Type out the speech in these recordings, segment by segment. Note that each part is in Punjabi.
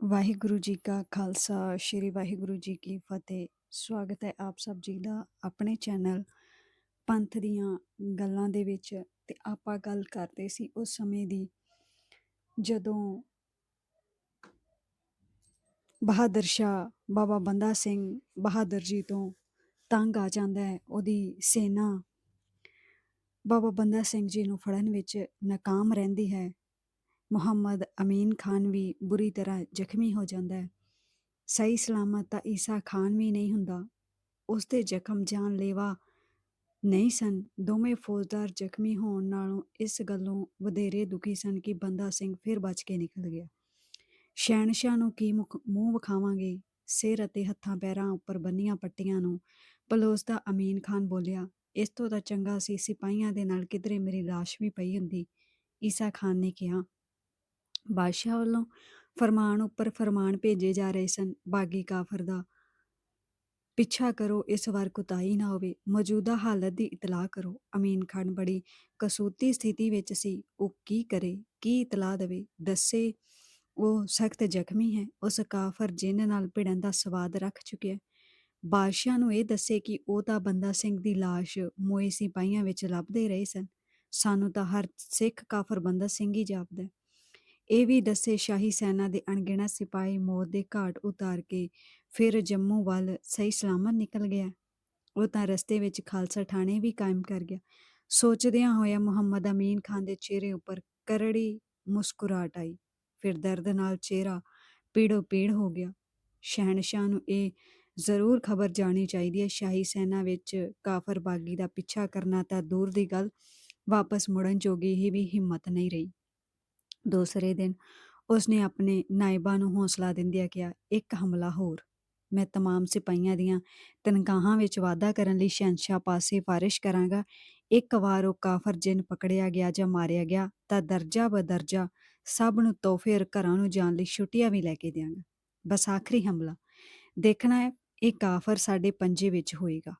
ਵਾਹਿਗੁਰੂ ਜੀ ਕਾ ਖਾਲਸਾ, ਸ੍ਰੀ ਵਾਹਿਗੁਰੂ ਜੀ ਕੀ ਫਤਿਹ। ਸਵਾਗਤ ਹੈ ਆਪ ਸਭ ਜੀ ਦਾ ਆਪਣੇ ਚੈਨਲ ਪੰਥ ਦੀਆਂ ਗੱਲਾਂ ਦੇ ਵਿੱਚ ਤੇ ਆਪਾਂ ਗੱਲ ਕਰਦੇ ਸੀ ਉਸ ਸਮੇਂ ਦੀ ਜਦੋਂ ਬਹਾਦਰ ਸ਼ਾਹ ਬਾਬਾ ਬੰਦਾ ਸਿੰਘ ਬਹਾਦਰ ਜੀ ਤੋਂ ਤੰਗ ਆ ਜਾਂਦਾ ਹੈ, ਉਹਦੀ ਸੈਨਾ ਬਾਬਾ ਬੰਦਾ ਸਿੰਘ ਜੀ ਨੂੰ ਫੜਨ ਵਿੱਚ ਨਾਕਾਮ ਰਹਿੰਦੀ ਹੈ। ਮੁਹੰਮਦ ਅਮੀਨ ਖਾਨ ਵੀ ਬੁਰੀ ਤਰ੍ਹਾਂ ਜ਼ਖਮੀ ਹੋ ਜਾਂਦਾ ਹੈ। ਸਹੀ ਸਲਾਮਤ ਤਾਂ ਈਸਾ ਖਾਨ ਵੀ ਨਹੀਂ ਹੁੰਦਾ। ਉਸ ਦੇ ਜ਼ਖਮ ਜਾਨਲੇਵਾ ਨਹੀਂ ਸਨ। ਦੋਵੇਂ ਫੌਜਦਾਰ ਜ਼ਖਮੀ ਹੋਣ ਨਾਲੋਂ ਇਸ ਗੱਲੋਂ ਵਧੇਰੇ ਦੁਖੀ ਸਨ ਕਿ ਬੰਦਾ ਸਿੰਘ ਫਿਰ ਬਚ ਕੇ ਨਿਕਲ ਗਿਆ। ਸ਼ਹਿਨशाह ਨੂੰ ਕੀ ਮੁਖ- ਮੂੰਹ ਵਿਖਾਵਾਂਗੇ? ਸਿਰ ਅਤੇ ਹੱਥਾਂ ਪੈਰਾਂ ਉੱਪਰ ਬੰਨੀਆਂ ਪੱਟੀਆਂ ਨੂੰ ਪਲੋਸਦਾ ਅਮੀਨ ਖਾਨ ਬੋਲਿਆ, ਇਸ ਤੋਂ ਤਾਂ ਚੰਗਾ ਸੀ ਸਿਪਾਹੀਆਂ ਦੇ ਨਾਲ ਕਿਧਰੇ ਮੇਰੀ ਲਾਸ਼ ਵੀ ਪਈ ਹੁੰਦੀ। ਈਸਾ ਖਾਨ ਨੇ ਕਿਹਾ ਬਾਦਸ਼ਾਹ ਵੱਲੋਂ ਫਰਮਾਨ ਉੱਪਰ ਫਰਮਾਨ ਭੇਜੇ ਜਾ ਰਹੇ ਸਨ, ਬਾਗੀ ਕਾਫਰ ਦਾ, ਪਿੱਛਾ ਕਰੋ, ਇਸ ਵਾਰ ਕੁਤਾਈ ਨਾ ਹੋਵੇ, ਮੌਜੂਦਾ ਹਾਲਤ ਦੀ ਇਤਲਾਹ ਕਰੋ। ਅਮੀਨ ਖਾਨ ਬੜੀ ਕਸੂਤੀ ਸਥਿਤੀ ਵਿੱਚ ਸੀ, ਉਹ ਕੀ ਕਰੇ, ਕੀ ਇਤਲਾਹ ਦੇਵੇ, ਦੱਸੇ, ਉਹ ਸਖਤ ਜ਼ਖਮੀ ਹੈ, ਉਸ ਕਾਫਰ ਜਿੰਨ ਨਾਲ ਭਿੜਨ ਦਾ ਸਵਾਦ ਰੱਖ ਚੁੱਕਿਆ ਬਾਦਸ਼ਾਹ ਨੂੰ ਇਹ ਦੱਸੇ ਕਿ ਉਹ ਤਾਂ ਬੰਦਾ ਸਿੰਘ ਦੀ ਲਾਸ਼ ਮੋਏ ਸਿਪਾਹੀਆਂ ਵਿੱਚ ਲੱਭਦੇ ਰਹੇ ਸਨ, ਸਾਨੂੰ ਤਾਂ ਹਰ ਸਿੱਖ ਕਾਫਰ ਬੰਦਾ ਸਿੰਘ ਹੀ ਜਾਪਦਾ ਇਹ ਵੀ ਦੱਸੇ ਸ਼ਾਹੀ ਸੈਨਾ ਦੇ ਅਣਗਿਣਤ ਸਿਪਾਹੀ ਮੌਤ ਦੇ ਘਾਟ ਉਤਾਰ ਕੇ ਫਿਰ ਜੰਮੂ ਵੱਲ ਸਹੀ ਸਲਾਮਤ ਨਿਕਲ ਗਿਆ। ਉਹ ਤਾਂ ਰਸਤੇ ਵਿੱਚ ਖਾਲਸਾ ਠਾਣੇ ਵੀ ਕਾਇਮ ਕਰ ਗਿਆ। ਸੋਚਦਿਆਂ ਹੋਇਆ ਮੁਹੰਮਦ ਅਮੀਨ ਖਾਨ ਦੇ ਚਿਹਰੇ ਉੱਪਰ ਕਰੜੀ ਮੁਸਕਰਾਹਟ ਆਈ। ਫਿਰ ਦਰਦ ਨਾਲ ਚਿਹਰਾ ਪੀੜੋ ਪੀੜ ਹੋ ਗਿਆ। ਸ਼ਹਿਨशाह ਨੂੰ ਇਹ ਜ਼ਰੂਰ ਖਬਰ ਜਾਣੀ ਚਾਹੀਦੀ ਹੈ, ਸ਼ਾਹੀ ਸੈਨਾ ਵਿੱਚ ਕਾਫਰ ਬਾਗੀ ਦਾ ਪਿੱਛਾ ਕਰਨਾ ਤਾਂ ਦੂਰ ਦੀ ਗੱਲ, ਵਾਪਸ ਮੁੜਨ ਜੋਗੀ ਹੀ ਵੀ ਹਿੰਮਤ ਨਹੀਂ ਰਹੀ। ਦੂਸਰੇ ਦਿਨ ਉਸਨੇ ਆਪਣੇ ਨਾਇਬਾਂ ਨੂੰ ਹੌਸਲਾ ਦਿੰਦਿਆਂ ਕਿਹਾ, ਇੱਕ ਹਮਲਾ ਹੋਰ। ਮੈਂ तमाम ਸਿਪਾਹੀਆਂ ਦੀਆਂ ਤਨਖਾਹਾਂ ਵਿੱਚ ਵਾਧਾ ਕਰਨ ਲਈ ਸ਼ਹਿਨशाह ਪਾਸੇ ਫਾਰਿਸ਼ ਕਰਾਂਗਾ। ਇੱਕ ਵਾਰ ਉਹ ਕਾਫਰ ਜਿੰਨ ਪਕੜਿਆ ਗਿਆ ਜਾਂ ਮਾਰਿਆ ਗਿਆ ਤਾਂ ਦਰਜਾ ਬਦਰਜਾ ਸਭ ਨੂੰ ਤੋਹਫੇ ਔਰ ਘਰਾਂ ਨੂੰ ਜਾਣ ਲਈ ਛੁੱਟੀਆਂ ਵੀ ਲੈ ਕੇ ਦੇਵਾਂਗਾ ਬਸ ਆਖਰੀ ਹਮਲਾ। ਦੇਖਣਾ ਹੈ, ਇਹ ਕਾਫਰ ਸਾਡੇ ਪੰਜੇ ਵਿੱਚ ਹੋਏਗਾ।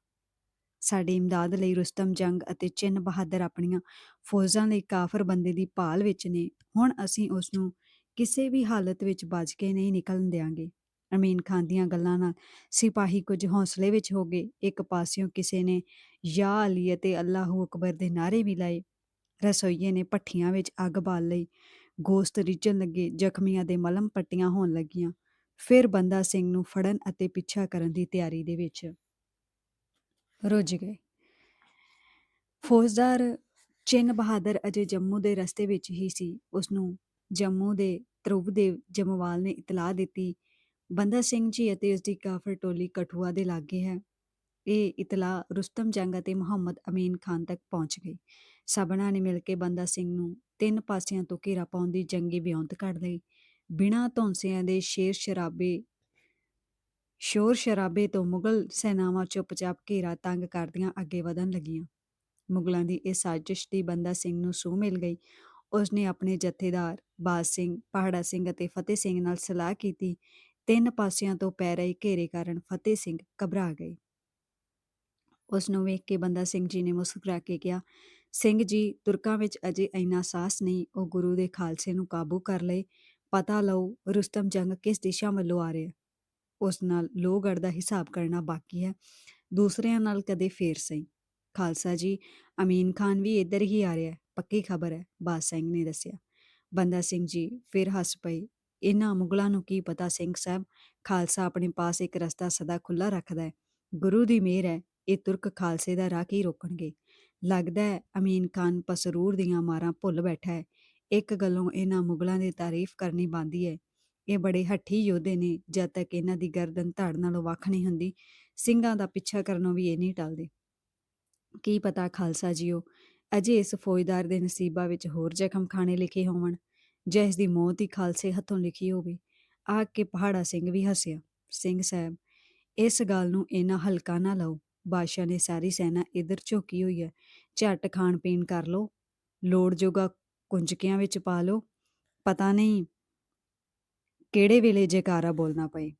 ਸਾਡੀ ਇਮਦਾਦ ਲਈ ਰੁਸਤਮ ਜੰਗ ਅਤੇ ਚਿੰਨ ਬਹਾਦਰ ਆਪਣੀਆਂ ਫੌਜਾਂ ਲਈ ਕਾਫਰ ਬੰਦੇ ਦੀ ਭਾਲ ਵਿੱਚ ਨੇ। ਹੁਣ ਅਸੀਂ ਉਸ ਨੂੰ ਕਿਸੇ ਵੀ ਹਾਲਤ ਵਿੱਚ ਬਚ ਕੇ ਨਹੀਂ ਨਿਕਲਣ ਦੇਵਾਂਗੇ ਅਮੀਨ ਖਾਨ ਦੀਆਂ ਗੱਲਾਂ ਨਾਲ ਸਿਪਾਹੀ ਕੁਝ ਹੌਸਲੇ ਵਿੱਚ ਹੋ ਗਏ। ਇੱਕ ਪਾਸਿਓਂ ਕਿਸੇ ਨੇ ਯਾ ਅਲੀ ਅਤੇ ਅੱਲਾਹੂ ਅਕਬਰ ਦੇ ਨਾਰੇ ਵੀ ਲਾਏ। ਰਸੋਈਏ ਨੇ ਭੱਠੀਆਂ ਵਿੱਚ ਅੱਗ ਬਾਲ ਲਈ ਗੋਸ਼ਤ ਰਿੱਝਣ ਲੱਗੇ। ਜ਼ਖਮੀਆਂ ਦੇ ਮਲਮ ਪੱਟੀਆਂ ਹੋਣ ਲੱਗੀਆਂ। ਫਿਰ ਬੰਦਾ ਸਿੰਘ ਨੂੰ ਫੜਨ ਅਤੇ ਪਿੱਛਾ ਕਰਨ ਦੀ ਤਿਆਰੀ ਦੇ ਵਿੱਚ ਰੁੱਝ ਗਏ। ਫੌਜਦਾਰ ਚਿੰਨ ਬਹਾਦਰ ਅਜੇ ਜੰਮੂ ਦੇ ਰਸਤੇ ਵਿੱਚ ਹੀ ਸੀ। ਉਸ ਨੂੰ ਜੰਮੂ ਦੇ ਧਰੁਵਦੇਵ ਜਮਵਾਲ ਨੇ ਇਤਲਾਹ ਦਿੱਤੀ, ਬੰਦਾ ਸਿੰਘ ਜੀ ਅਤੇ ਉਸ ਦੀ ਕਾਫਰ ਟੋਲੀ ਕਠੂਆ ਦੇ ਲਾਗੇ ਹੈ। ਇਹ ਇਤਲਾਹ ਰੁਸਤਮ ਜੰਗ ਅਤੇ ਮੁਹੰਮਦ ਅਮੀਨ ਖਾਨ ਤੱਕ ਪਹੁੰਚ ਗਈ। ਸਭਨਾਂ ਨੇ ਮਿਲ ਕੇ ਬੰਦਾ ਸਿੰਘ ਨੂੰ ਤਿੰਨ ਪਾਸਿਆਂ ਤੋਂ ਘੇਰਾ ਪਾਉਣ ਦੀ ਜੰਗੀ ਬਿਉਂਤ ਕੱਢ ਲਈ। ਬਿਨਾਂ ਧੌਂਸਿਆਂ ਦੇ ਸ਼ੇਰ ਸ਼ਰਾਬੇ ਸ਼ੋਰ ਸ਼ਰਾਬੇ ਤੋਂ ਮੁਗਲ ਸੈਨਾਵਾਂ ਚੁੱਪਚਾਪ ਘੇਰਾ ਤੰਗ ਕਰਦੀਆਂ ਅੱਗੇ ਵਧਣ ਲੱਗੀਆਂ। ਮੁਗਲਾਂ ਦੀ ਇਹ ਸਾਜ਼ਿਸ਼ ਦੀ ਬੰਦਾ ਸਿੰਘ ਨੂੰ ਸੂਹ ਮਿਲ ਗਈ। ਉਸਨੇ ਆਪਣੇ ਜਥੇਦਾਰ ਬਾਜ ਸਿੰਘ, ਪਹਾੜਾ ਸਿੰਘ ਅਤੇ ਫਤਿਹ ਸਿੰਘ ਨਾਲ ਸਲਾਹ ਕੀਤੀ। ਤਿੰਨ ਪਾਸਿਆਂ ਤੋਂ ਪੈ ਰਹੇ ਘੇਰੇ ਕਾਰਨ ਫਤਿਹ ਸਿੰਘ ਘਬਰਾ ਗਏ। ਉਸ ਨੂੰ ਵੇਖ ਕੇ ਬੰਦਾ ਸਿੰਘ ਜੀ ਨੇ ਮੁਸਕਰਾ ਕੇ ਕਿਹਾ, ਸਿੰਘ ਜੀ, ਤੁਰਕਾਂ ਵਿੱਚ ਅਜੇ ਇੰਨਾ ਸਾਹਸ ਨਹੀਂ। ਉਹ ਗੁਰੂ ਦੇ ਖਾਲਸੇ ਨੂੰ ਕਾਬੂ ਕਰ ਲਏ। ਪਤਾ ਲਓ, ਰੁਸਤਮ ਜੰਗ ਕਿਸ ਦਿਸ਼ਾ ਵੱਲੋਂ ਆ ਰਿਹਾ? ਉਸ ਨਾਲ ਲੋਹਗੜ੍ਹ ਦਾ ਹਿਸਾਬ ਕਰਨਾ ਬਾਕੀ ਹੈ। ਦੂਸਰਿਆਂ ਨਾਲ ਕਦੇ ਫੇਰ ਸਹੀ। ਖਾਲਸਾ ਜੀ, ਅਮੀਨ ਖਾਨ ਵੀ ਇੱਧਰ ਹੀ ਆ ਰਿਹਾ ਹੈ। ਪੱਕੀ ਖਬਰ ਹੈ, ਬਾਦ ਸਿੰਘ ਨੇ ਦੱਸਿਆ। ਬੰਦਾ ਸਿੰਘ ਜੀ, ਫਿਰ ਹੱਸ ਪਈ ਇਹਨਾਂ ਮੁਗਲਾਂ ਨੂੰ ਕੀ ਪਤਾ ਸਿੰਘ ਸਾਹਿਬ? ਖਾਲਸਾ ਆਪਣੇ ਪਾਸ ਇੱਕ ਰਸਤਾ ਸਦਾ ਖੁੱਲਾ ਰੱਖਦਾ ਹੈ। ਗੁਰੂ ਦੀ ਮਿਹਰ ਹੈ, ਇਹ ਤੁਰਕ ਖਾਲਸੇ ਦਾ ਰਾਹ ਕੀ ਰੋਕਣਗੇ? ਲੱਗਦਾ ਹੈ, ਅਮੀਨ ਖਾਨ ਪਸਰੂਰ ਦੀਆਂ ਮਾਰਾਂ ਭੁੱਲ ਬੈਠਾ ਹੈ। ਇੱਕ ਗੱਲੋਂ ਇਹਨਾਂ ਮੁਗਲਾਂ ਦੀ ਤਾਰੀਫ ਕਰਨੀ ਬੰਦੀ ਹੈ। ਇਹ ਬੜੇ ਹੱਠੀ ਯੋਧੇ ਨੇ, ਜਦ ਤੱਕ ਇਹਨਾਂ ਦੀ ਗਰਦਨ ਧੜ ਨਾਲੋਂ ਵੱਖ ਨਹੀਂ ਹੁੰਦੀ, ਸਿੰਘਾਂ ਦਾ ਪਿੱਛਾ ਕਰਨੋਂ ਵੀ ਇਹ ਨਹੀਂ ਟਲਦੇ। ਕੀ ਪਤਾ ਖਾਲਸਾ ਜੀਓ, ਅਜੇ ਇਸ ਫੌਜਦਾਰ ਦੇ ਨਸੀਬਾਂ ਵਿੱਚ ਹੋਰ ਜ਼ਖਮ ਖਾਣੇ ਲਿਖੇ ਹੋਵਣ, ਜਾਂ ਇਸ ਦੀ ਮੌਤ ਹੀ ਖਾਲਸੇ ਹੱਥੋਂ ਲਿਖੀ ਹੋਵੇ। ਆ ਕੇ ਪਹਾੜਾ ਸਿੰਘ ਵੀ ਹੱਸਿਆ, ਸਿੰਘ ਸਾਹਿਬ, ਇਸ ਗੱਲ ਨੂੰ ਇੰਨਾ ਹਲਕਾ ਨਾ ਲਓ, ਬਾਦਸ਼ਾਹ ਨੇ ਸਾਰੀ ਸੈਨਾ ਇਧਰ ਝੋਕੀ ਹੋਈ ਹੈ, ਝੱਟ ਖਾਣ ਪੀਣ ਕਰ ਲਓ, ਲੋੜ ਜੋਗਾ ਕੁੰਜਕਿਆਂ ਵਿੱਚ ਪਾ ਲਓ, ਪਤਾ ਨਹੀਂ ਕਿਹੜੇ ਵੇਲੇ ਜੈਕਾਰਾ ਬੋਲਣਾ ਪਏ?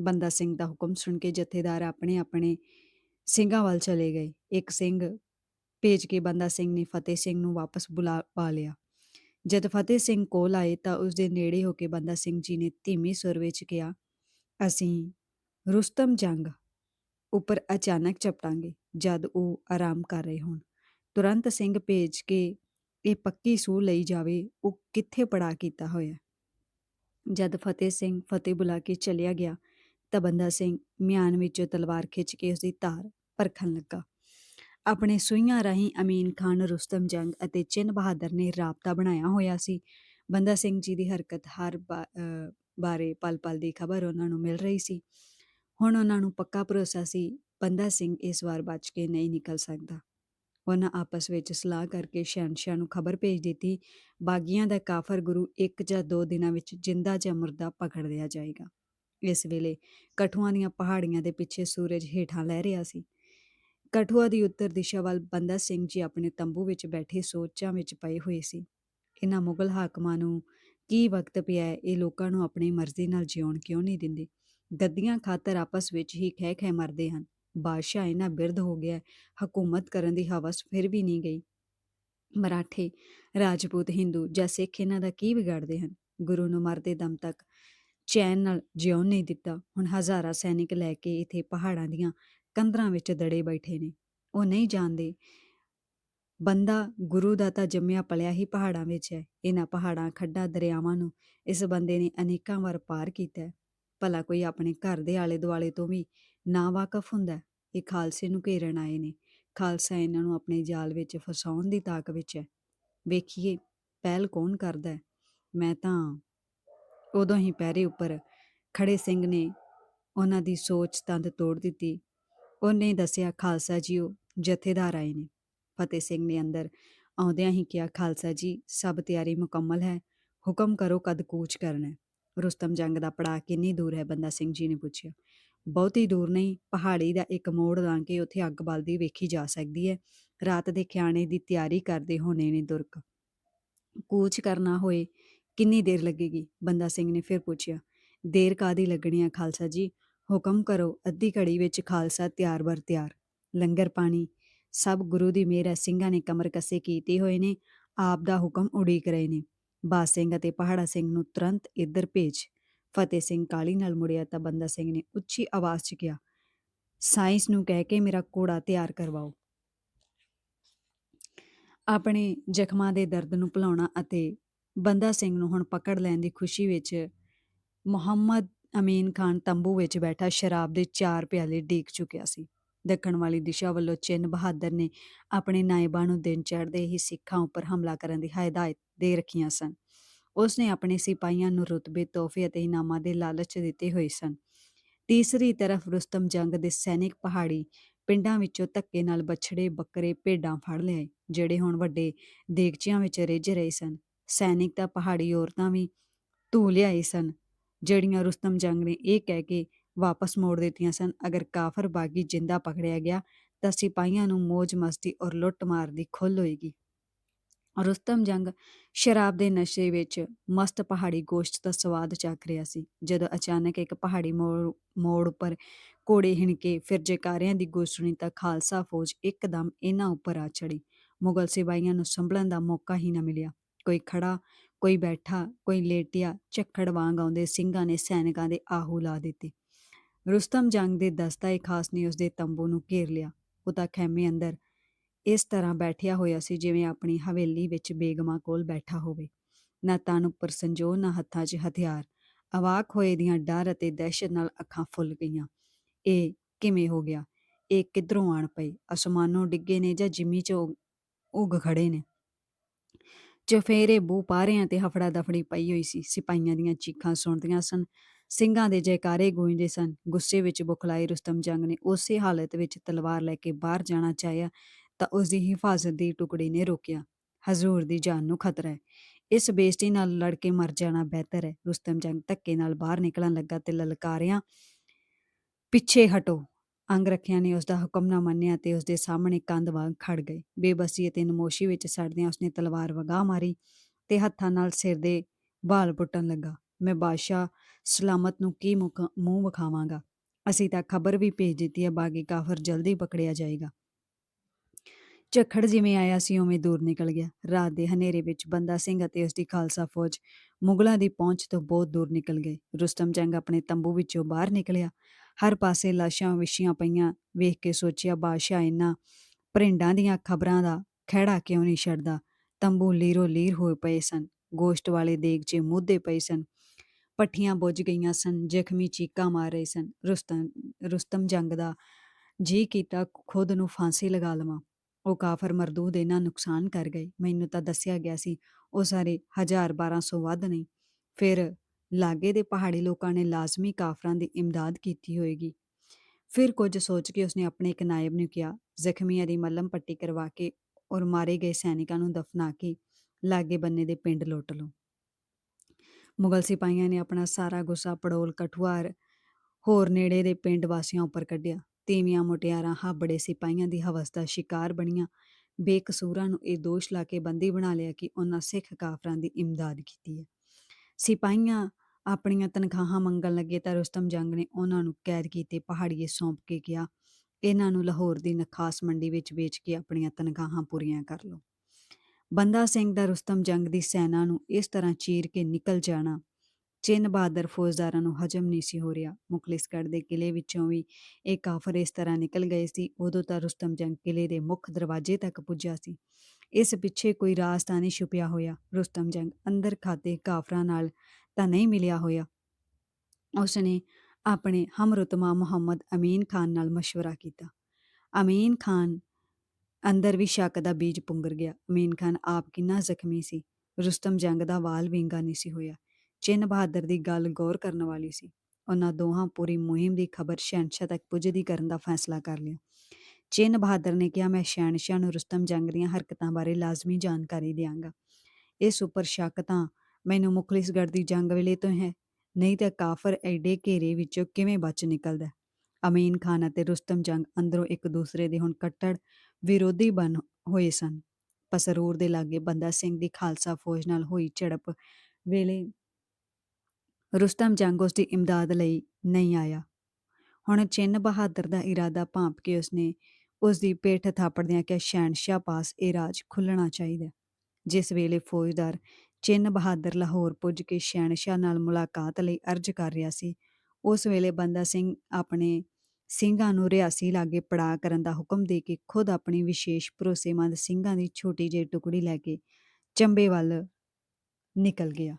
ਬੰਦਾ ਸਿੰਘ ਦਾ ਹੁਕਮ ਸੁਣ ਕੇ ਜਥੇਦਾਰ ਆਪਣੇ ਆਪਣੇ ਸਿੰਘਾਂ ਵੱਲ ਚਲੇ ਗਏ। ਇੱਕ ਸਿੰਘ ਭੇਜ ਕੇ ਬੰਦਾ ਸਿੰਘ ਨੇ ਫਤਿਹ ਸਿੰਘ ਨੂੰ ਵਾਪਸ ਬੁਲਾ, ਪਾ ਲਿਆ। ਜਦ ਫਤਿਹ ਸਿੰਘ ਕੋਲ ਆਏ ਤਾਂ ਉਸ ਦੇ ਨੇੜੇ ਹੋ ਕੇ ਬੰਦਾ ਸਿੰਘ ਜੀ ਨੇ ਧੀਮੀ ਸੁਰ ਵਿੱਚ ਕਿਹਾ, ਅਸੀਂ ਰੁਸਤਮ ਜੰਗ ਉੱਪਰ ਅਚਾਨਕ ਚਪਟਾਂਗੇ ਜਦ ਉਹ ਆਰਾਮ ਕਰ ਰਹੇ ਹੋਣ। ਤੁਰੰਤ ਸਿੰਘ ਭੇਜ ਕੇ ਇਹ ਪੱਕੀ ਸੂਹ ਲਈ ਜਾਵੇ, ਉਹ ਕਿੱਥੇ ਪੜਾ ਕੀਤਾ ਹੋਇਆ? ਜਦ ਫਤਿਹ ਸਿੰਘ ਫਤਿਹ ਬੁਲਾ ਕੇ ਚਲਿਆ ਗਿਆ, ਤਾਂ ਬੰਦਾ ਸਿੰਘ ਮਿਆਨ ਵਿੱਚੋਂ ਤਲਵਾਰ ਖਿੱਚ ਕੇ ਉਸਦੀ ਧਾਰ ਪਰਖਣ ਲੱਗਾ। ਆਪਣੇ ਸੂਈਆਂ ਰਾਹੀਂ ਅਮੀਨ ਖਾਨ, ਰੁਸਤਮ ਜੰਗ ਅਤੇ ਚਿੰਨ ਬਹਾਦਰ ਨੇ ਰਾਬਤਾ ਬਣਾਇਆ ਹੋਇਆ ਸੀ। ਬੰਦਾ ਸਿੰਘ ਜੀ ਦੀ ਹਰਕਤ ਹਰ ਬਾਰੇ ਪਲ-ਪਲ ਦੀ ਖਬਰ ਉਹਨਾਂ ਨੂੰ ਮਿਲ ਰਹੀ ਸੀ। ਹੁਣ ਉਹਨਾਂ ਨੂੰ ਪੱਕਾ ਭਰੋਸਾ ਸੀ, ਬੰਦਾ ਸਿੰਘ ਇਸ ਵਾਰ ਬਚ ਕੇ ਨਹੀਂ ਨਿਕਲ ਸਕਦਾ। ਉਹਨਾਂ ਆਪਸ ਵਿੱਚ ਸਲਾਹ ਕਰਕੇ ਸ਼ਹਿਨਸ਼ਾਹ ਨੂੰ ਖਬਰ ਭੇਜ ਦਿੱਤੀ, ਬਾਗੀਆਂ ਦਾ ਕਾਫਰ ਗੁਰੂ ਇੱਕ ਜਾਂ ਦੋ ਦਿਨਾਂ ਵਿੱਚ ਜਿੰਦਾ ਜਾਂ ਮੁਰਦਾ ਪਕੜ ਲਿਆ ਜਾਏਗਾ। ਇਸ ਵੇਲੇ ਕਠੂਆਂ ਦੀਆਂ ਪਹਾੜੀਆਂ ਦੇ ਪਿੱਛੇ ਸੂਰਜ ਹੇਠਾਂ ਲਹਿ ਰਿਹਾ ਸੀ। ਕਠੂਆ ਦੀ ਉੱਤਰ ਦਿਸ਼ਾ ਵੱਲ ਬੰਦਾ ਸਿੰਘ ਜੀ ਆਪਣੇ ਤੰਬੂ ਵਿੱਚ ਬੈਠੇ ਸੋਚਾਂ ਵਿੱਚ ਪਏ ਹੋਏ ਸੀ। ਇਹਨਾਂ ਮੁਗਲ ਹਾਕਮਾਂ ਨੂੰ ਕੀ ਵਕਤ ਪਿਆ ਇਹ ਲੋਕਾਂ ਨੂੰ ਆਪਣੀ ਮਰਜ਼ੀ ਨਾਲ ਜਿਉਣ ਕਿਉਂ ਨਹੀਂ ਦਿੰਦੇ? ਗੱਦੀਆਂ ਖਾਤਰ ਆਪਸ ਵਿੱਚ ਹੀ ਖਹਿ ਖਹਿ ਮਰਦੇ ਹਨ। ਬਾਦਸ਼ਾਹ ਇਹਨਾਂ ਬਿਰਧ ਹੋ ਗਿਆ ਹੈ, ਹਕੂਮਤ ਕਰਨ ਦੀ ਹਵਸ ਫਿਰ ਵੀ ਨਹੀਂ ਗਈ। ਮਰਾਠੇ ਰਾਜਪੂਤ ਹਿੰਦੂ ਜਾਂ ਸਿੱਖ ਇਹਨਾਂ ਦਾ ਕੀ ਵਿਗਾੜਦੇ ਹਨ? ਗੁਰੂ ਨੂੰ ਮਰਦੇ ਦਮ ਤੱਕ ਚੈਨ ਨਾਲ ਜਿਉਣ ਨਹੀਂ ਦਿੱਤਾ। ਹੁਣ ਹਜ਼ਾਰਾਂ ਸੈਨਿਕ ਲੈ ਕੇ ਇਥੇ ਪਹਾੜਾਂ ਦੀਆਂ ਕੰਧਰਾਂ ਵਿੱਚ ਦੜੇ ਬੈਠੇ ਨੇ। ਉਹ ਨਹੀਂ ਜਾਣਦੇ ਬੰਦਾ ਗੁਰੂ ਦਾ ਤਾਂ ਜੰਮਿਆ ਪਲਿਆ ਹੀ ਪਹਾੜਾਂ ਵਿੱਚ ਹੈ। ਇਹਨਾਂ ਪਹਾੜਾਂ ਖੱਡਾਂ ਦਰਿਆਵਾਂ ਨੂੰ ਇਸ ਬੰਦੇ ਨੇ ਅਨੇਕਾਂ ਵਾਰ ਪਾਰ ਕੀਤਾ ਹੈ। ਭਲਾ ਕੋਈ ਆਪਣੇ ਘਰ ਦੇ ਆਲੇ ਦੁਆਲੇ ਤੋਂ ਵੀ ਨਾ ਵਾਕਫ ਹੁੰਦਾ ਇਹ ਖਾਲਸੇ ਨੂੰ ਘੇਰਨ ਆਏ ਨੇ। ਖਾਲਸਾ ਇਹਨਾਂ ਨੂੰ ਆਪਣੇ ਜਾਲ ਵਿੱਚ ਫਸਾਉਣ ਦੀ ਤਾਕ ਵਿੱਚ ਹੈ। ਵੇਖੀਏ, ਪਹਿਲ ਕੌਣ ਕਰਦਾ ਹੈ? ਮੈਂ ਤਾਂ ਉਦੋਂ ਹੀ ਪਹਿਰੇ ਉੱਪਰ ਖੜੇ ਸਿੰਘ ਨੇ ਉਹਨਾਂ ਦੀ ਸੋਚ ਤੰਦ ਤੋੜ ਦਿੱਤੀ। ਉਹਨੇ ਦੱਸਿਆ, ਖਾਲਸਾ ਜੀਓ, ਜਥੇਦਾਰ ਆਏ ਨੇ। ਫਤਿਹ ਸਿੰਘ ਨੇ ਅੰਦਰ ਆਉਂਦਿਆਂ ਹੀ ਕਿਹਾ, ਖਾਲਸਾ ਜੀ, ਸਭ ਤਿਆਰੀ ਮੁਕੰਮਲ ਹੈ। ਹੁਕਮ ਕਰੋ ਕਦ ਕੂਚ ਕਰਨਾ ਰੁਸਤਮ ਜੰਗ ਦਾ ਪੜਾਅ ਕਿੰਨੀ ਦੂਰ ਹੈ? ਬੰਦਾ ਸਿੰਘ ਜੀ ਨੇ ਪੁੱਛਿਆ। ਬਹੁਤੀ ਦੂਰ ਨਹੀਂ, ਪਹਾੜੀ ਦਾ ਇੱਕ ਮੋੜ ਲਾਂ ਕੇ ਉੱਥੇ ਅੱਗ ਬਲਦੀ ਵੇਖੀ ਜਾ ਸਕਦੀ ਹੈ। ਰਾਤ ਦੇ ਖਿਆਣੇ ਦੀ ਤਿਆਰੀ ਕਰਦੇ ਹੋਣੇ ਨੇ ਦੁਰਕ ਕੂਚ ਕਰਨਾ ਹੋਏ, ਕਿੰਨੀ ਦੇਰ ਲੱਗੇਗੀ? ਬੰਦਾ ਸਿੰਘ ਨੇ ਫਿਰ ਪੁੱਛਿਆ। ਦੇਰ ਕਾਦੀ ਲੱਗਣੀ ਆ ਖਾਲਸਾ ਜੀ? ਹੁਕਮ ਕਰੋ, ਅੱਧੀ ਘੜੀ ਵਿੱਚ ਖਾਲਸਾ ਤਿਆਰ ਬਰ ਤਿਆਰ। ਲੰਗਰ ਪਾਣੀ। ਸਭ ਗੁਰੂ ਦੀ ਮਿਹਰ ਹੈ, ਸਿੰਘਾਂ ਨੇ ਕਮਰ ਕੱਸੇ ਕੀਤੇ ਹੋਏ ਨੇ। ਆਪ ਦਾ ਹੁਕਮ ਉਡੀਕ ਰਹੇ ਨੇ। ਬਾਸ ਸਿੰਘ ਅਤੇ ਪਹਾੜਾ ਸਿੰਘ ਨੂੰ ਤੁਰੰਤ ਇੱਧਰ ਭੇਜ। ਫਤਿਹ ਸਿੰਘ ਕਾਲੀ ਨਾਲ ਮੁੜਿਆ ਤਾਂ ਬੰਦਾ ਸਿੰਘ ਨੇ ਉੱਚੀ ਆਵਾਜ਼ 'ਚ ਕਿਹਾ, ਸਾਇੰਸ ਨੂੰ ਕਹਿ ਕੇ ਮੇਰਾ ਕੋੜਾ ਤਿਆਰ ਕਰਵਾਓ। ਆਪਣੇ ਜ਼ਖਮਾਂ ਦੇ ਦਰਦ ਨੂੰ ਭੁਲਾਉਣਾ ਅਤੇ ਬੰਦਾ ਸਿੰਘ ਨੂੰ ਹੁਣ ਪਕੜ ਲੈਣ ਦੀ ਖੁਸ਼ੀ ਵਿੱਚ ਮੁਹੰਮਦ ਅਮੀਨ ਖਾਨ ਤੰਬੂ ਵਿੱਚ ਬੈਠਾ ਸ਼ਰਾਬ ਦੇ ਚਾਰ ਪਿਆਲੇ ਡੀਕ ਚੁੱਕਿਆ ਸੀ। ਦੱਖਣ ਵਾਲੀ ਦਿਸ਼ਾ ਵੱਲੋਂ ਚਿੰਨ ਬਹਾਦਰ ਨੇ ਆਪਣੇ ਨਾਇਬਾਂ ਨੂੰ ਦਿਨ ਚੜ੍ਹਦੇ ਹੀ ਸਿੱਖਾਂ ਉੱਪਰ ਹਮਲਾ ਕਰਨ ਦੀ ਹਦਾਇਤ ਦੇ ਰੱਖੀਆਂ ਸਨ। ਉਸ ਨੇ ਆਪਣੇ ਸਿਪਾਹੀਆਂ ਨੂੰ ਰੁਤਬੇ, ਤੋਹਫੇ ਅਤੇ ਇਨਾਮਾਂ ਦੇ ਲਾਲਚ ਦਿੱਤੇ ਹੋਏ ਸਨ। ਤੀਸਰੀ ਤਰਫ ਰੁਸਤਮ ਜੰਗ ਦੇ ਸੈਨਿਕ ਪਹਾੜੀ ਪਿੰਡਾਂ ਵਿੱਚੋਂ ਧੱਕੇ ਨਾਲ ਬਛੜੇ, ਬੱਕਰੇ, ਭੇਡਾਂ ਫੜ ਲਿਆਏ ਜਿਹੜੇ ਹੁਣ ਵੱਡੇ ਦੇਗਚਿਆਂ ਵਿੱਚ ਰਿੱਝ ਰਹੇ ਸਨ। ਸੈਨਿਕ ਤਾਂ ਪਹਾੜੀ ਔਰਤਾਂ ਵੀ ਧੂ ਲਿਆਏ ਸਨ, ਜਿਹੜੀਆਂ ਰੁਸਤਮ ਜੰਗ ਨੇ ਇਹ ਕਹਿ ਕੇ ਵਾਪਸ ਮੋੜ ਦਿੱਤੀਆਂ ਸਨ, ਅਗਰ ਕਾਫਰ ਬਾਗੀ ਜਿੰਦਾ ਪਕੜਿਆ ਗਿਆ, ਤਾਂ ਸਿਪਾਹੀਆਂ ਨੂੰ ਮौज ਮਸਤੀ ਔਰ ਲੁੱਟ ਮਾਰ ਦੀ ਖੁੱਲ ਹੋਏਗੀ। ਰੁਸਤਮ ਜੰਗ ਸ਼ਰਾਬ ਦੇ ਨਸ਼ੇ ਵਿੱਚ ਮਸਤ ਪਹਾੜੀ ਗੋਸ਼ਤ ਦਾ ਸਵਾਦ ਚੱਖ ਰਿਹਾ ਸੀ। ਜਦੋਂ ਅਚਾਨਕ ਇੱਕ ਪਹਾੜੀ ਮੋੜ ਮੋੜ ਉੱਪਰ ਘੋੜੇ ਹਿਣਕੇ ਫਿਰ ਜੈਕਾਰਿਆਂ ਦੀ ਗੂੰਜਣੀ ਤਾਂ ਖਾਲਸਾ ਫੌਜ ਇੱਕਦਮ ਇਹਨਾਂ ਉੱਪਰ ਆ ਚੜੀ ਮੁਗਲ ਸਿਪਾਹੀਆਂ ਨੂੰ ਸੰਭਲਣ ਦਾ ਮੌਕਾ ਹੀ ਨਾ ਮਿਲਿਆ। ਕੋਈ ਖੜਾ ਕੋਈ ਬੈਠਾ, ਕੋਈ ਲੇਟਿਆ ਝੱਖੜ ਵਾਂਗ ਆਉਂਦੇ ਸਿੰਘਾਂ ਨੇ ਸੈਨਿਕਾਂ ਦੇ ਆਹੂ ਲਾ ਦਿੱਤੇ। ਰੁਸਤਮ ਜੰਗ ਦੇ ਦਸਤਾ ਏ ਖਾਸ ਨੇ ਉਸਦੇ ਤੰਬੂ ਨੂੰ ਘੇਰ ਲਿਆ। ਉਹ ਤਾਂ ਖੈਮੇ ਅੰਦਰ ਇਸ ਤਰ੍ਹਾਂ ਬੈਠਿਆ ਹੋਇਆ ਸੀ ਜਿਵੇਂ ਆਪਣੀ ਹਵੇਲੀ ਵਿੱਚ ਬੇਗਮਾਂ ਕੋਲ ਬੈਠਾ ਹੋਵੇ। ਨਾ ਤਨ ਉੱਪਰ ਸੰਜੋ, ਨਾ ਹੱਥਾਂ 'ਚ ਹਥਿਆਰ। ਅਵਾਕ ਹੋਏ ਦੀਆਂ ਡਰ ਅਤੇ ਦਹਿਸ਼ਤ ਨਾਲ ਅੱਖਾਂ ਫੁੱਲ ਗਈਆਂ। ਇਹ ਕਿਵੇਂ ਹੋ ਗਿਆ? ਇਹ ਕਿੱਧਰੋਂ ਆਣ ਪਈ? ਅਸਮਾਨੋਂ ਡਿੱਗੇ ਨੇ ਜਾਂ ਜਿਮੀ 'ਚ ਉਗ- ਖੜੇ ਨੇ? ਚਫੇਰੇ ਬੂ ਪਾਰਿਆਂ ਤੇ ਹਫੜਾ ਦਫੜੀ ਪਈ ਹੋਈ ਸੀ, ਸਿਪਾਹੀਆਂ ਦੀਆਂ ਚੀਖਾਂ ਸੁਣਦੀਆਂ ਸਨ। ਸਿੰਘਾਂ ਦੇ ਜੈਕਾਰੇ ਗੂੰਜਦੇ ਸਨ। ਗੁੱਸੇ ਵਿੱਚ ਬੁਖਲਾਈ ਰੁਸਤਮ ਜੰਗ ਨੇ ਉਸੇ ਹਾਲਤ ਵਿੱਚ ਤਲਵਾਰ ਲੈ ਕੇ ਬਾਹਰ ਜਾਣਾ ਚਾਹਿਆ ਤਾਂ ਉਸ ਦੀ ਹਿਫਾਜ਼ਤ ਦੀ ਟੁਕੜੀ ਨੇ ਰੋਕਿਆ। ਹਜ਼ੂਰ ਦੀ ਜਾਨ ਨੂੰ ਖਤਰਾ ਹੈ। ਇਸ ਬੇਇੱਜ਼ਤੀ ਨਾਲ ਲੜ ਕੇ ਮਰ ਜਾਣਾ ਬਿਹਤਰ ਹੈ। ਰੁਸਤਮ ਜੰਗ ਧੱਕੇ ਨਾਲ ਬਾਹਰ ਨਿਕਲਣ ਲੱਗਾ ਤੇ ਲਲਕਾਰਿਆਂ ਪਿੱਛੇ ਹਟੋ। ਅੰਗ ਰੱਖਿਆਂ ਨੇ ਉਸ ਦਾ ਹੁਕਮ ਨਾ ਮੰਨਿਆ ਤੇ ਉਸ ਦੇ ਸਾਹਮਣੇ ਕੰਧ ਵਾਂਗ ਖੜ ਗਏ। ਬੇਬਸੀ ਅਤੇ ਨਮੋਸ਼ੀ ਵਿੱਚ ਸੜਦਿਆਂ ਉਸਨੇ ਤਲਵਾਰ ਵਗਾਹ ਮਾਰੀ ਤੇ ਹੱਥਾਂ ਨਾਲ ਸਿਰ ਦੇ ਵਾਲ ਪੁੱਟਣ ਲੱਗਾ। ਮੈਂ ਬਾਦਸ਼ਾਹ ਸਲਾਮਤ ਨੂੰ ਕੀ ਮੁਖ- ਮੂੰਹ ਵਿਖਾਵਾਂਗਾ? ਅਸੀਂ ਤਾਂ ਖਬਰ ਵੀ ਭੇਜ ਦਿੱਤੀ ਹੈ, ਬਾਗੀ ਕਾਫਰ ਜਲਦੀ ਪਕੜਿਆ ਜਾਏਗਾ। ਝੱਖੜ ਜਿਵੇਂ ਆਇਆ ਸੀ, ਉਵੇਂ ਦੂਰ ਨਿਕਲ ਗਿਆ। ਰਾਤ ਦੇ ਹਨੇਰੇ ਵਿੱਚ ਬੰਦਾ ਸਿੰਘ ਅਤੇ ਉਸਦੀ ਖਾਲਸਾ ਫੌਜ ਮੁਗਲਾਂ ਦੀ ਪਹੁੰਚ ਤੋਂ ਬਹੁਤ ਦੂਰ ਨਿਕਲ ਗਏ। ਰੁਸਤਮ ਜੰਗ ਆਪਣੇ ਤੰਬੂ ਵਿੱਚੋਂ ਬਾਹਰ ਨਿਕਲਿਆ। ਹਰ ਪਾਸੇ ਲਾਸ਼ਾਂ ਵਿਛੀਆਂ ਪਈਆਂ, ਵੇਖ ਕੇ ਸੋਚਿਆ, ਬਾਦਸ਼ਾਹ ਇਨ੍ਹਾਂ ਭਰਿੰਡਾਂ ਦੀਆਂ ਖਬਰਾਂ ਦਾ ਖਹਿੜਾ ਕਿਉਂ ਨਹੀਂ ਛੱਡਦਾ? ਤੰਬੂ ਲੀਰੋ ਲੀਰ ਹੋਏ ਪਏ ਸਨ ਗੋਸ਼ਟ ਵਾਲੇ ਦੇਗਚੇ ਮੁੱਦੇ ਪਏ ਸਨ ਪੱਠੀਆਂ ਬੁੱਝ ਗਈਆਂ ਸਨ, ਜ਼ਖਮੀ ਚੀਕਾਂ ਮਾਰ ਰਹੇ ਸਨ। ਰੁਸਤਮ ਰੁਸਤਮ ਜੰਗ ਦਾ ਜੀ ਕੀਤਾ, ਖੁਦ ਨੂੰ ਫਾਂਸੀ ਲਗਾ ਲਵਾਂ। ਉਹ ਕਾਫਰ ਮਰਦੂਦ ਇਹਨਾਂ ਨੁਕਸਾਨ ਕਰ ਗਏ। ਮੈਨੂੰ ਤਾਂ ਦੱਸਿਆ ਗਿਆ ਸੀ, ਉਹ ਸਾਰੇ 1000 1200 ਵੱਧ ਨਹੀਂ ਫਿਰ ਲਾਗੇ ਦੇ ਪਹਾੜੀ ਲੋਕਾਂ ਨੇ ਲਾਜ਼ਮੀ ਕਾਫਰਾਂ ਦੀ ਇਮਦਾਦ ਕੀਤੀ ਹੋਏਗੀ। ਫਿਰ ਕੁਝ ਸੋਚ ਕੇ ਉਸਨੇ ਆਪਣੇ ਇੱਕ ਨਾਇਬ ਨੂੰ ਕਿਹਾ, ਜ਼ਖਮੀਆਂ ਦੀ ਮੱਲਮ ਪੱਟੀ ਕਰਵਾ ਕੇ ਔਰ ਮਾਰੇ ਗਏ ਸੈਨਿਕਾਂ ਨੂੰ ਦਫਨਾ ਕੇ ਲਾਗੇ ਬੰਨੇ ਦੇ ਪਿੰਡ ਲੁੱਟ ਲਓ। ਮੁਗਲ ਸਿਪਾਹੀਆਂ ਨੇ ਆਪਣਾ ਸਾਰਾ ਗੁੱਸਾ, ਪੜੋਲ, ਕਠੁਆਰ ਹੋਰ ਨੇੜੇ ਦੇ ਪਿੰਡ ਵਾਸੀਆਂ ਉੱਪਰ ਕੱਢਿਆ। ਤੀਵੀਆਂ ਮੁਟਿਆਰਾਂ, ਹਾਬੜੇ ਸਿਪਾਹੀਆਂ ਦੀ ਹਵਸ ਦਾ ਸ਼ਿਕਾਰ ਬਣੀਆਂ। ਬੇਕਸੂਰਾਂ ਨੂੰ ਇਹ ਦੋਸ਼ ਲਾ ਕੇ ਬੰਦੀ ਬਣਾ ਲਿਆ ਕਿ ਉਹਨਾਂ ਸਿੱਖ ਕਾਫਰਾਂ ਦੀ ਇਮਦਾਦ ਕੀਤੀ ਹੈ। ਸਿਪਾਹੀਆਂ ਆਪਣੀਆਂ ਤਨਖਾਹਾਂ ਮੰਗਣ ਲੱਗੇ ਤਾਂ ਰੁਸਤਮ ਜੰਗ ਨੇ ਉਹਨਾਂ ਨੂੰ ਕੈਦ ਕੀਤੇ, ਪਹਾੜੀਏ ਸੌਂਪ ਕੇ ਕਿਹਾ। ਇਹਨਾਂ ਨੂੰ ਲਾਹੌਰ ਦੀ ਨਖਾਸ ਮੰਡੀ ਵਿੱਚ ਵੇਚ ਕੇ ਆਪਣੀਆਂ ਤਨਖਾਹਾਂ ਪੂਰੀਆਂ ਕਰ ਲਓ। ਬੰਦਾ ਸਿੰਘ ਦਾ ਰੁਸਤਮ ਜੰਗ ਦੀ ਸੈਨਾ ਨੂੰ ਇਸ ਤਰ੍ਹਾਂ ਚੀਰ ਕੇ ਨਿਕਲ ਜਾਣਾ ਚਿੰਨ ਬਹਾਦਰ ਫੌਜਦਾਰਾਂ ਨੂੰ ਹਜਮ ਨਹੀਂ ਸੀ ਹੋ ਰਿਹਾ ਮੁਖਲਿਸਗੜ੍ਹ ਦੇ ਕਿਲੇ ਵਿੱਚੋਂ ਵੀ ਇਹ ਕਾਫਰ ਇਸ ਤਰ੍ਹਾਂ ਨਿਕਲ ਗਏ ਸੀ ਉਦੋਂ ਤਾਂ ਰੁਸਤਮ ਜੰਗ ਕਿਲੇ ਦੇ ਮੁੱਖ ਦਰਵਾਜ਼ੇ ਤੱਕ ਪੁੱਜਾ ਸੀ ਇਸ ਪਿੱਛੇ ਕੋਈ ਰਾਜ਼ ਤਾਂ ਨਹੀਂ ਛੁਪਿਆ ਹੋਇਆ ਰੁਸਤਮ ਜੰਗ ਅੰਦਰ ਖਾਤੇ ਕਾਫਰਾਂ ਨਾਲ ਤਾਂ ਨਹੀਂ ਮਿਲਿਆ ਹੋਇਆ ਉਸਨੇ ਆਪਣੇ ਹਮਰਤਮਾ ਮੁਹੰਮਦ ਅਮੀਨ ਖਾਨ ਨਾਲ مشورہ ਕੀਤਾ ਅਮੀਨ ਖਾਨ ਅੰਦਰ ਵੀ ਸ਼ੱਕ ਦਾ ਬੀਜ ਪੁੰਗਰ ਗਿਆ ਅਮੀਨ ਖਾਨ ਆਪ ਕਿੰਨਾ ਜ਼ਖਮੀ ਸੀ ਰੁਸਤਮ ਜੰਗ ਦਾ ਵਾਲ ਵਿੰਗਾ ਨਹੀਂ ਸੀ ਹੋਇਆ ਚਿੰਨ ਬਹਾਦਰ ਦੀ ਗੱਲ ਗੌਰ ਕਰਨ ਵਾਲੀ ਸੀ। ਉਹਨਾਂ ਦੋਹਾਂ ਪੂਰੀ ਮੁਹਿੰਮ ਦੀ ਖਬਰ ਸ਼ਹਿਨਸ਼ਾਹ ਤੱਕ ਪੁੱਜਦੀ ਕਰਨ ਦਾ ਫੈਸਲਾ ਕਰ ਲਿਆ। ਚਿੰਨ ਬਹਾਦਰ ਨੇ ਕਿਹਾ, ਮੈਂ ਸ਼ਹਿਨਸ਼ਾਹ ਨੂੰ ਰੁਸਤਮ ਜੰਗ ਦੀਆਂ ਹਰਕਤਾਂ ਬਾਰੇ ਲਾਜ਼ਮੀ ਜਾਣਕਾਰੀ ਦਿਆਂਗਾ। ਇਸ ਉੱਪਰ ਸ਼ੱਕ ਤਾਂ ਮੈਨੂੰ ਮੁਖਲਿਸਗੜ੍ਹ ਦੀ ਜੰਗ ਵੇਲੇ ਤੋਂ ਹੈ। ਨਹੀਂ ਤਾਂ ਕਾਫਰ ਐਡੇ ਘੇਰੇ ਵਿੱਚੋਂ ਕਿਵੇਂ ਬਚ ਨਿਕਲਦਾ ਅਮੀਨ ਖਾਨ ਅਤੇ ਰੁਸਤਮ ਜੰਗ ਅੰਦਰੋਂ ਇੱਕ ਦੂਸਰੇ ਦੇ ਹੁਣ ਕੱਟੜ ਵਿਰੋਧੀ ਬਣ ਹੋਏ ਸਨ। ਪਸਰੂਰ ਦੇ ਲਾਗੇ ਬੰਦਾ ਸਿੰਘ ਦੀ ਖਾਲਸਾ ਫੌਜ ਨਾਲ ਹੋਈ ਝੜਪ ਵੇਲੇ ਰੁਸਤਮ ਜੰਗ ਉਸ ਦੀ ਇਮਦਾਦ ਲਈ ਨਹੀਂ ਆਇਆ। ਹੁਣ ਚਿੰਨ ਬਹਾਦਰ ਦਾ ਇਰਾਦਾ ਭਾਂਪ ਕੇ ਉਸਨੇ ਉਸ ਦੀ ਪੇਠ ਥਾਪੜਦਿਆਂ ਕਿ ਸ਼ਹਿਨਸ਼ਾਹ ਪਾਸ ਇਹ ਰਾਜ ਖੁੱਲਣਾ ਚਾਹੀਦਾ ਜਿਸ ਵੇਲੇ ਫੌਜਦਾਰ ਚਿੰਨ ਬਹਾਦਰ ਲਾਹੌਰ ਪੁੱਜ ਕੇ ਸ਼ਹਿਨਸ਼ਾਹ ਨਾਲ ਮੁਲਾਕਾਤ ਲਈ ਅਰਜ਼ ਕਰ ਰਿਹਾ ਸੀ, ਉਸ ਵੇਲੇ ਬੰਦਾ ਸਿੰਘ ਆਪਣੇ ਸਿੰਘਾਂ ਨੂੰ ਰਿਆਸੀ ਲਾਗੇ ਪੜਾ ਕਰਨ ਦਾ ਹੁਕਮ ਦੇ ਕੇ ਖੁਦ ਆਪਣੀ ਵਿਸ਼ੇਸ਼ ਭਰੋਸੇਮੰਦ ਸਿੰਘਾਂ ਦੀ ਛੋਟੀ ਜਿਹੀ ਟੁਕੜੀ ਲੈ ਕੇ ਚੰਬੇ ਵੱਲ ਨਿਕਲ ਗਿਆ।